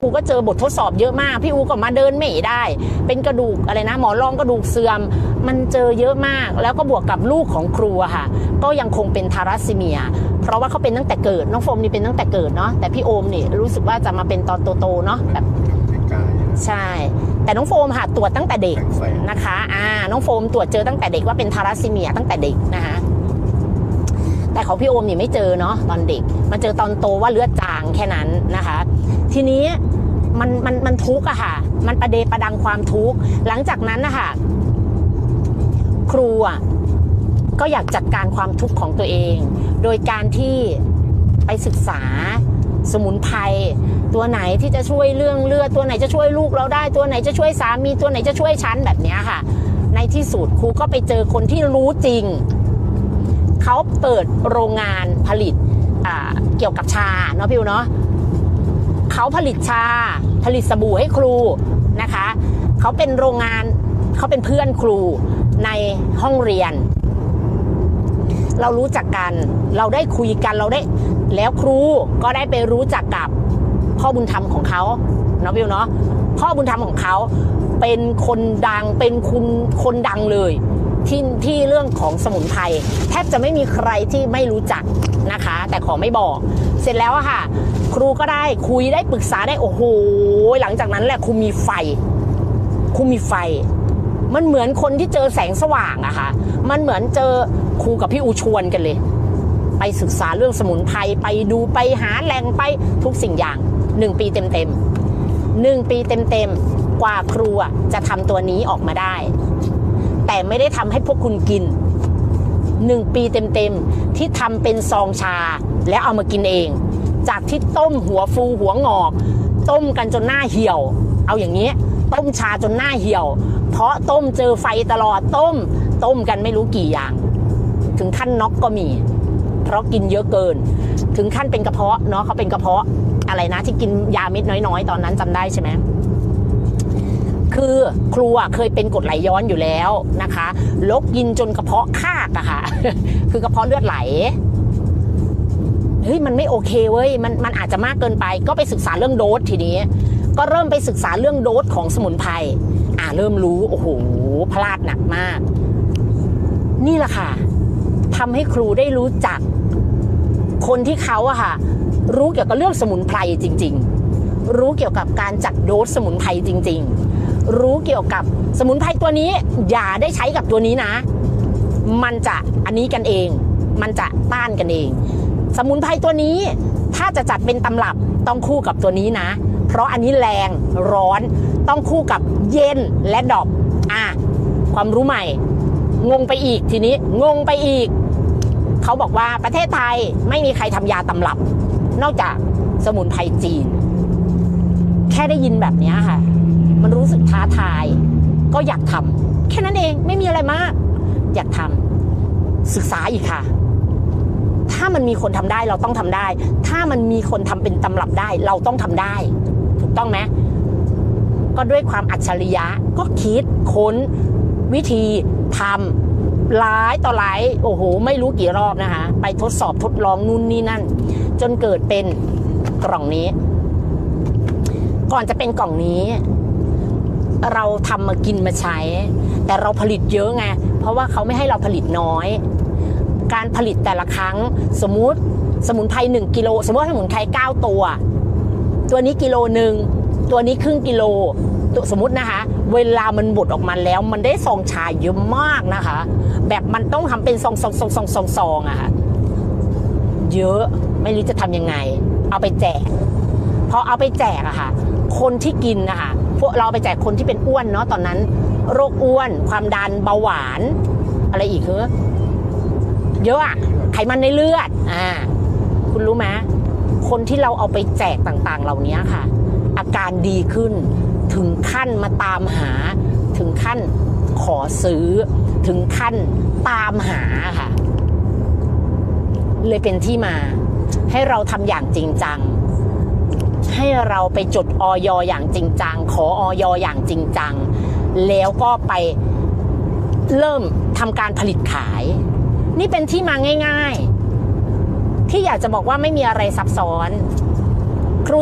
ครูก็เจอบททดสอบเยอะมาก พี่อูก็มาเดินไม่ได้ เป็นกระดูกอะไรนะ หมอรองกระดูกเสื่อม มันเจอเยอะมาก แล้วก็บวกกับลูกของครูค่ะ ก็ยังคงเป็นทารัสซีเมีย เพราะว่าเขาเป็นตั้งแต่เกิด น้องโฟมนี่เป็นตั้งแต่เกิดเนาะ แต่พี่โอมนี่รู้สึกว่าจะมาเป็นตอนโตๆเนาะแบบใช่ แต่น้องโฟมค่ะตรวจตั้งแต่เด็กนะคะ อ่า น้องโฟมตรวจเจอตั้งแต่เด็กว่าเป็นทารัสซีเมียตั้งแต่เด็กนะคะแต่ของพี่โอมนี่ไม่เจอเนาะตอนเด็กมาเจอตอนโตว่าเลือดจางแค่นั้นนะคะ ทีนี้มันมันมันทุกข์อะค่ะ มันประเดประดังความทุกข์ หลังจากนั้นนะคะครูอะก็อยากจัดการความทุกข์ของตัวเอง โดยการที่ไปศึกษาสมุนไพรตัวไหนที่จะช่วยเรื่องเลือดตัวไหนจะช่วยลูกเราได้ตัวไหนจะช่วยสามีตัวไหนจะช่วยฉันแบบนี้ค่ะ ในที่สุดครูก็ไปเจอคนที่รู้จริง เขาเปิดโรงงานผลิตเกี่ยวกับชาเนาะพี่วเนาะ เขาผลิตชา ผลิตสบู่ให้ครูนะคะ เขาเป็นโรงงานเขาเป็นเพื่อนครูในห้องเรียน เรารู้จักกัน เราได้คุยกันเราได้ แล้วครูก็ได้ไปรู้จักกับพ่อบุญธรรมของเขาเนาะพี่วเนาะพ่อบุญธรรมของเขาเป็นคนดังเป็นคุณคนดังเลยที่ที่เรื่องของสมุนไพรแทบจะไม่มีใครที่ไม่รู้จักนะคะ แต่ขอไม่บอก เสร็จแล้วอะค่ะ ครูก็ได้คุยได้ปรึกษาได้โอ้โหหลังจากนั้นแหละครูมีไฟครูมีไฟ มันเหมือนคนที่เจอแสงสว่างอะค่ะ มันเหมือนเจอครูกับพี่อูชวนกันเลย ไปศึกษาเรื่องสมุนไพรไปดูไปหาแหล่งไปทุกสิ่งอย่างหนึ่งปีเต็มๆหนึ่งปีเต็มๆกว่าครูจะทำตัวนี้ออกมาได้ แต่ไม่ได้ทำให้พวกคุณกินหนึ่งปีเต็มๆที่ทำเป็นซองชาแล้วเอามากินเอง จากที่ต้มหัวฟูหัวงอก ต้มกันจนหน้าเหี่ยว เอาอย่างนี้ ต้มชาจนหน้าเหี่ยว เพราะต้มเจอไฟตลอดต้ม ต้มกันไม่รู้กี่อย่าง ถึงขั้นน็อกก็มี เพราะกินเยอะเกิน ถึงขั้นเป็นกระเพาะเนาะเขาเป็นกระเพาะอะไรนะที่กินยาเม็ดน้อยๆ ตอนนั้นจำได้ใช่ไหมคือครูเคยเป็นกดไหลย้อนอยู่แล้วนะคะ ลกกินจนกระเพาะคากอะค่ะ คือกระเพาะเลือดไหล เฮ้ยมันไม่โอเคเว้ยมันมันอาจจะมากเกินไป ก็ไปศึกษาเรื่องโดสทีนี้ ก็เริ่มไปศึกษาเรื่องโดสของสมุนไพรอ่าเริ่มรู้โอ้โหพลาดหนักมาก นี่แหละค่ะทำให้ครูได้รู้จัก คนที่เขาอะค่ะ รู้เกี่ยวกับเรื่องสมุนไพรจริง ๆ รู้เกี่ยวกับการจัดโดสสมุนไพรจริง ๆ รู้เกี่ยวกับสมุนไพรตัวนี้ อย่าได้ใช้กับตัวนี้นะ มันจะอันนี้กันเอง มันจะต้านกันเอง สมุนไพรตัวนี้ถ้าจะจัดเป็นตำรับต้องคู่กับตัวนี้นะ เพราะอันนี้แรงร้อนต้องคู่กับเย็นและดอบอะความรู้ใหม่ งงไปอีกทีนี้งงไปอีก เขาบอกว่าประเทศไทยไม่มีใครทำยาตำรับ นอกจากสมุนไพรจีน แค่ได้ยินแบบนี้ค่ะ มันรู้สึกท้าทาย ก็อยากทำแค่นั้นเองไม่มีอะไรมาก อยากทำศึกษาอีกค่ะ ถ้ามันมีคนทำได้เราต้องทำได้ ถ้ามันมีคนทำเป็นตำรับได้ เราต้องทำได้ ถูกต้องไหมก็ด้วยความอัจฉริยะก็คิดค้นวิธีทำหลายต่อหลายโอ้โห ไม่รู้กี่รอบนะคะ ไปทดสอบทดลองนู่นนี่นั่น จนเกิดเป็นกล่องนี้ ก่อนจะเป็นกล่องนี้ เราทำมากินมาใช้ แต่เราผลิตเยอะไง เพราะว่าเขาไม่ให้เราผลิตน้อย การผลิตแต่ละครั้ง สมมุติสมุนไพรหนึ่งกิโลสมมติว่าสมุนไพรเก้าตัว ตัวนี้กิโลหนึ่งตัวนี้ครึ่งกิโลตสมมตินะคะ เวลามันบดออกมาแล้ว มันได้ซองชาเยอะมากนะคะ แบบมันต้องทำเป็นซองซองซองซองซองซองอะค่ะเยอะไม่รู้จะทำยังไง เอาไปแจกพอเอาไปแจกอะค่ะ คนที่กินนะคะพวกเราเอาไปแจกคนที่เป็นอ้วนเนาะตอนนั้น โรคอ้วน ความดันเบาหวาน อะไรอีกคือ เยอะอะไขมันในเลือดอ่าคุณรู้ไหมคนที่เราเอาไปแจกต่างๆ เหล่านี้ค่ะ อาการดีขึ้นถึงขั้นมาตามหา ถึงขั้นขอซื้อ ถึงขั้นตามหาค่ะ เลยเป็นที่มา ให้เราทำอย่างจริงจัง ให้เราไปจดออยอย่างจริงจัง ขอออยอย่างจริงจัง แล้วก็ไปเริ่มทำการผลิตขาย นี่เป็นที่มาง่าย ๆ ที่อยากจะบอกว่าไม่มีอะไรซับซ้อน ครู